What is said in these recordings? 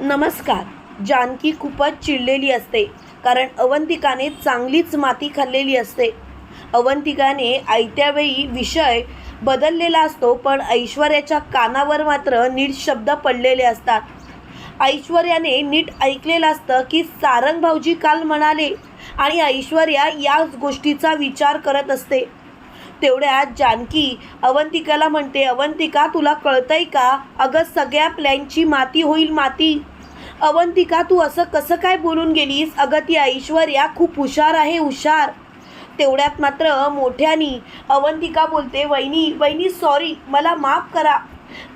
नमस्कार. जानकी खूपच चिडलेली असते. कारण अवंतिकाने चांगलीच माती खाल्लेली असते. अवंतिकाने आयत्यावेळी विषय बदललेला असतो पण ऐश्वर्याच्या कानावर मात्र नीट शब्द पडलेले असतात. ऐश्वर्याने नीट ऐकलेलं असतं की सारंग भाऊजी काल म्हणाले आणि ऐश्वर्या याच गोष्टीचा विचार करत असते. तेवढ्यात जानकी अवंतिकाला म्हणते अवंतिका तुला कळतंय का? अगं सगळ्या प्लॅनची माती होईल माती. अवंतिका तू असं कसं काय बोलून गेलीस? अगं ती ऐश्वर्या खूप हुशार आहे हुशार. तेवढ्यात मात्र मोठ्यानी अवंतिका बोलते वहिनी वहिनी सॉरी मला माफ करा.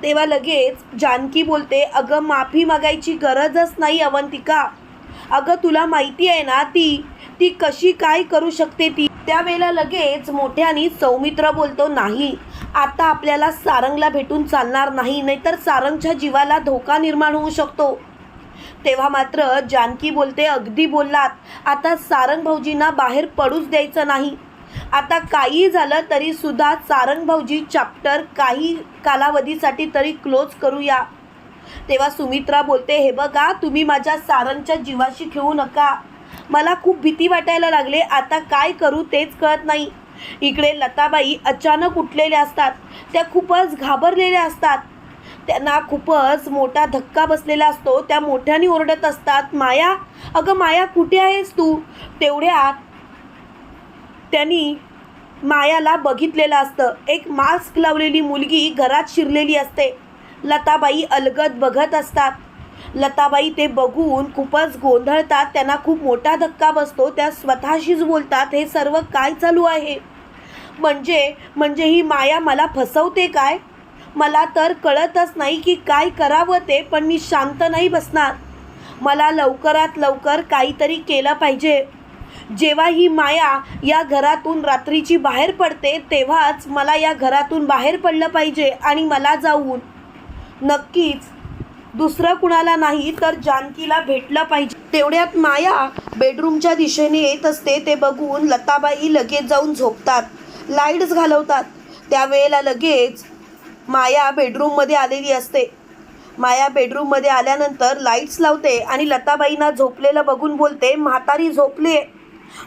तेव्हा लगेच जानकी बोलते अगं माफी मागायची गरजच नाही अवंतिका. अगं तुला माहिती आहे ना ती ती कशी काय करू शकते ती? त्यावेळेला लगेच मोठ्यानी सौमित्र बोलतो नाही आता आपल्याला सारंगला भेटून चालणार नाही नाहीतर सारंगच्या जीवाला धोका निर्माण होऊ शकतो. तेव्हा मात्र जानकी बोलते अगदी बोललात. आता सारंग भाऊजींना बाहेर पडूच द्यायचं नाही. आता काही झालं तरी सुद्धा सारंग भाऊजी चॅप्टर काही कालावधीसाठी तरी क्लोज करूया. तेव्हा सुमित्रा बोलते हे बघा तुम्ही माझ्या सारंगच्या जीवाशी खेळू नका. मला खूप भीती वाटायला लागले. आता काय करू तेच कळत नाही. इकडे लताबाई अचानक उठलेल्या असतात. त्या खूपच घाबरलेल्या असतात. त्यांना खूपच मोठा धक्का बसलेला असतो. त्या मोठ्याने ओरडत असतात माया अगं माया कुठे आहेस तू? तेवढ्यात त्यांनी मायाला बघितलेलं असतं. एक मास्क लावलेली मुलगी घरात शिरलेली असते. लताबाई अलगद बघत असतात. लताबाई ते बघून खूपच गोंधळतात. त्यांना खूप मोठा धक्का बसतो. त्या स्वतःशीच बोलतात हे सर्व काय चालू आहे? म्हणजे म्हणजे ही माया मला फसवते काय? मला तर कळतच नाही की काय करावं ते पण मी शांत नाही बसणार. मला लवकरात लवकर काहीतरी केलं पाहिजे. जेव्हा ही माया या घरातून रात्रीची बाहेर पडते तेव्हाच मला या घरातून बाहेर पडलं पाहिजे आणि मला जाऊन नक्कीच दुसरं कुणाला नाही तर जानकीला भेटलं पाहिजे. तेवढ्यात माया बेडरूमच्या दिशेने येत असते ते बघून लताबाई लगेच जाऊन झोपतात. लाईट्स घालवतात. त्यावेळेला लगेच माया बेडरूममध्ये आलेली असते. माया बेडरूममध्ये आल्यानंतर लाईट्स लावते आणि लताबाईंना झोपलेलं बघून बोलते म्हातारी झोपले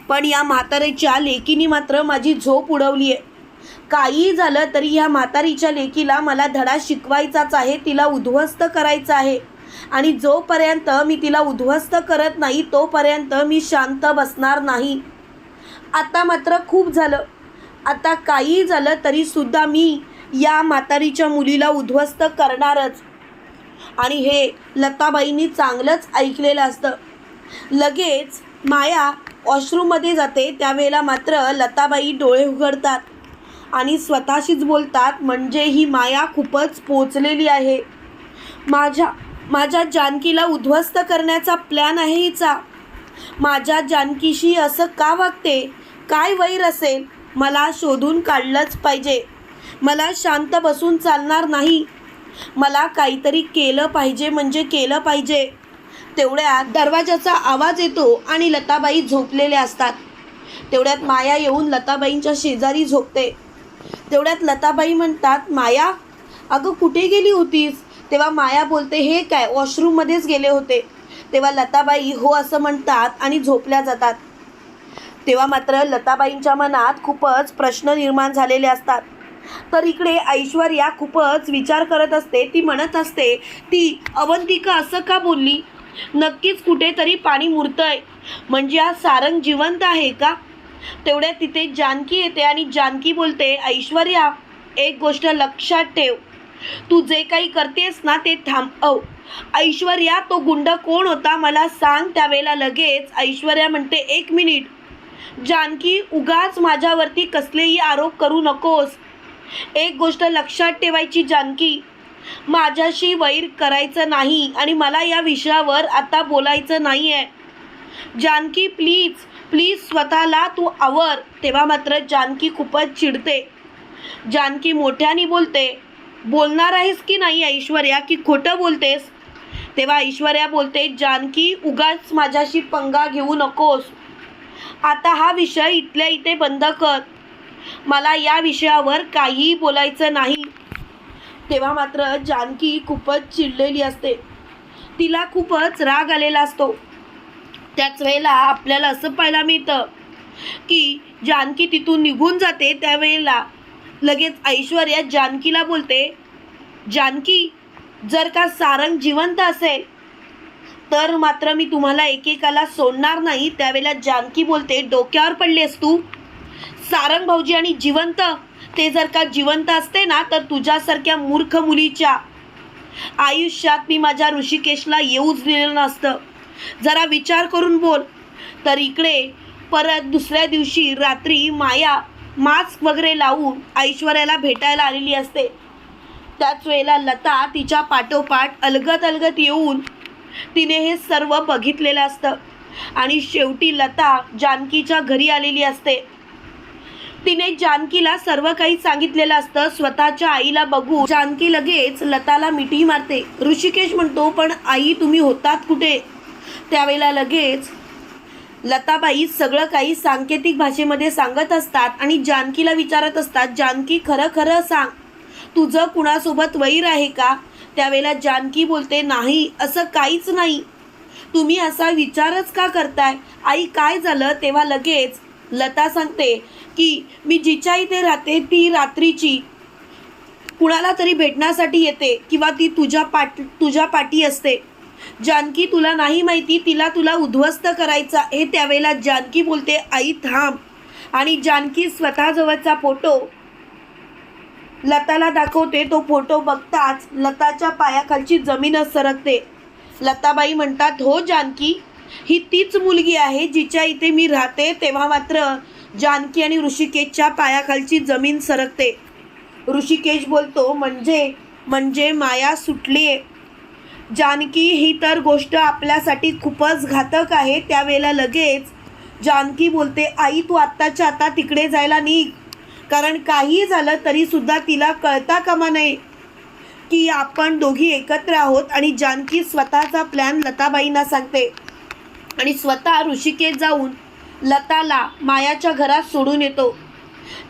पण या म्हातारीच्या लेकीने मात्र माझी झोप उडवली आहे काही झालं तरी ह्या म्हातारीच्या लेकीला मला धडा शिकवायचाच आहे तिला उद्ध्वस्त करायचं आहे. आणि जोपर्यंत मी तिला उद्ध्वस्त करत नाही तोपर्यंत मी शांत बसणार नाही. आता मात्र खूप झालं. आता काही झालं तरीसुद्धा मी या म्हातारीच्या मुलीला उद्ध्वस्त करणारच. आणि हे लताबाईंनी चांगलंच ऐकलेलं असतं. लगेच माया वॉशरूममध्ये जाते त्यावेळेला मात्र लताबाई डोळे उघडतात. आणि स्वतःशीच बोलतात म्हणजे ही माया खूपच पोचलेली आहे. माझ्या माझ्या जानकीला उद्ध्वस्त करण्याचा प्लॅन आहे हिचा. माझ्या जानकीशी असं का वागते? काय वैर असेल? मला शोधून काढलंच पाहिजे. मला शांत बसून चालणार नाही. मला काहीतरी केलं पाहिजे म्हणजे केलं पाहिजे. तेवढ्यात दरवाजाचा आवाज येतो आणि लताबाई झोपलेल्या असतात. तेवढ्यात माया येऊन लताबाईंच्या शेजारी झोपते. तेवढ्यात लताबाई म्हणतात माया अगं कुठे गेली होतीस? तेव्हा माया बोलते हे काय वॉशरूममध्येच गेले होते. तेव्हा लताबाई हो असं म्हणतात आणि झोपल्या जातात. तेव्हा मात्र लताबाईंच्या मनात खूपच प्रश्न निर्माण झालेले असतात. तर इकडे ऐश्वर्या खूपच विचार करत असते ती म्हणत असते ती अवंतिका असं का बोलली? नक्कीच कुठेतरी पाणी मुरतंय. म्हणजे आज सारंग जिवंत आहे का? तेवढ्यात तिथे जानकी येते आणि जानकी बोलते ऐश्वर्या एक गोष्ट लक्षात ठेव. तू जे काही करतेस ना ते थांबव. ऐश्वर्या तो गुंड कोण होता मला सांग त्यावेळेला लगेच. ऐश्वर्या म्हणते एक मिनिट. जानकी उगाच माझ्यावरती कसलेही आरोप करू नकोस. एक गोष्ट लक्षात ठेवायची जानकी. माझ्याशी वैर करायचं नाही आणि मला या विषयावर आता बोलायचं नाही आहे जानकी प्लीज प्लीज स्वतःला तू आवर. तेव्हा मात्र जानकी खूपच चिडते. जानकी मोठ्याने बोलते बोलणार आहेस की नाही ऐश्वर्या? की खोटं बोलतेस? तेव्हा ऐश्वर्या बोलते जानकी उगाच माझ्याशी पंगा घेऊ नकोस. आता हा विषय इथल्या इथे बंद कर. मला या विषयावर काहीही बोलायचं नाही. तेव्हा मात्र जानकी खूपच चिडलेली असते. तिला खूपच राग आलेला असतो. त्याच वेळेला आपल्याला असं पाहायला मिळतं की जानकी तिथून निघून जाते त्यावेळेला लगेच ऐश्वर्या जानकीला बोलते जानकी जर का सारंग जिवंत असेल तर मात्र मी तुम्हाला एकेकाला सोडणार नाही. त्यावेळेला जानकी बोलते डोक्यावर पडलेस तू? सारंग भाऊजी आणि जिवंत? ते जर का जिवंत असते ना तर तुझ्यासारख्या मूर्ख मुलीच्या आयुष्यात मी माझ्या ऋषिकेशला येऊच दिलेलं नसतं. जरा विचार करून बोल. तर इकडे परत दुसऱ्या दिवशी रात्री माया मास्क वगैरे लावून ऐश्वर्याला भेटायला आलेली असते. त्याच वेळेला लता तिच्या पाठोपाठ अलगत अलगत येऊन तिने हे सर्व बघितलेलं असतं. आणि शेवटी लता जानकीच्या घरी आलेली असते. तिने जानकीला सर्व काही सांगितलेलं असतं. स्वतःच्या आईला बघू जानकी लगेच लताला मिठी मारते. ऋषिकेश म्हणतो पण आई तुम्ही होतात कुठे? त्यावेळेला लगेच लताबाई सगळं काही सांकेतिक भाषेमध्ये सांगत असतात आणि जानकीला विचारत असतात जानकी खरं खरं सांग. तुझं कुणासोबत वैर आहे का? त्यावेळेला जानकी बोलते नाही असं काहीच नाही. तुम्ही असा विचारच का करताय? आई काय झालं? तेव्हा लगेच लता सांगते की मी जिच्या इथे राहते ती रात्रीची. कुणाला तरी भेटण्यासाठी येते किंवा ती तुझ्या पाठ तुझ्या पाठी असते. जानकी तुला नाही माहिती तिला तुला उद्ध्वस्त करायचा हे त्यावेळेला जानकी बोलते आई थांब. आणि जानकी स्वतःजवळचा फोटो लताला दाखवते तो फोटो बघताच लताच्या पायाखालची जमीनच सरकते. लताबाई म्हणतात हो जानकी ही तीच मुलगी आहे जिच्या इथे मी राहते तेव्हा मात्र जानकी आणि ऋषिकेशच्या पायाखालची जमीन सरकते. ऋषिकेश बोलतो म्हणजे म्हणजे माया सुटली आहे जानकी ही तर गोष्ट आपल्यासाठी खूपच घातक आहे. त्यावेळेला लगेच जानकी बोलते आई तू आत्ताच्या आता तिकडे जायला निघ. कारण काही झालं तरीसुद्धा तिला कळता कामा नये की आपण दोघी एकत्र आहोत आणि जानकी स्वतःचा प्लॅन लताबाईंना सांगते. आणि स्वतः ऋषिकेश जाऊन लताला मायाच्या घरात सोडून येतो.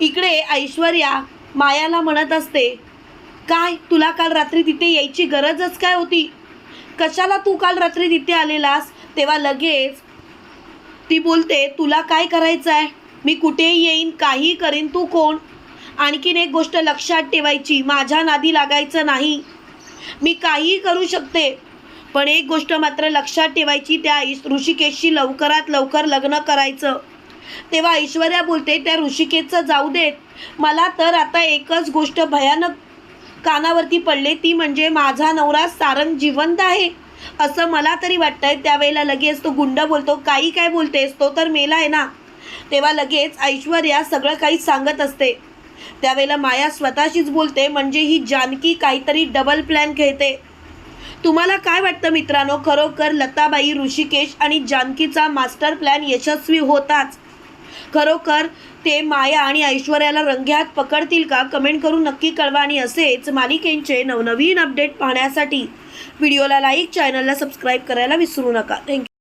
इकडे ऐश्वर्या मायाला म्हणत असते काय तुला काल रात्री तिथे यायची गरजच काय होती? कशाला तू काल रात्री तिथे आलेलास? तेव्हा लगेच ती बोलते तुला काय करायचं आहे मी कुठेही येईन काही करीन तू कोण? आणखीन एक गोष्ट लक्षात ठेवायची माझ्या नादी लागायचं नाही. मी काहीही करू शकते. पण एक गोष्ट मात्र लक्षात ठेवायची त्या ऋषिकेशशी लवकरात लवकर लग्न करायचं. तेव्हा ऐश्वर्या बोलते त्या ऋषिकेशचं जाऊ देत. मला तर आता एकच गोष्ट भयानक कानावरती पडले ती म्हणजे माझा नवरा सारंग जिवंत आहे. असं मला तरी वाटतंय. त्यावेळेला लगेच तो गुंड बोलतो काही काय बोलतेस? तो तर मेला आहे ना? तेव्हा लगेच ऐश्वर्या सगळं काही सांगत असते. त्यावेळेला माया स्वतःशीच बोलते म्हणजे ही जानकी काहीतरी डबल प्लॅन खेळते. तुम्हाला काय वाटतं मित्रांनो? खरोखर लताबाई ऋषिकेश आणि जानकीचा मास्टर प्लॅन यशस्वी होताच. खरोखर ते माया आणि ऐश्वर्याला रंग्यात पकडतील का? कमेंट करून नक्की कळवा आणि असेच मालिकेंचे नवनवीन अपडेट पाहण्यासाठी व्हिडिओला लाईक चॅनलला सबस्क्राईब करायला विसरू नका. थँक्यू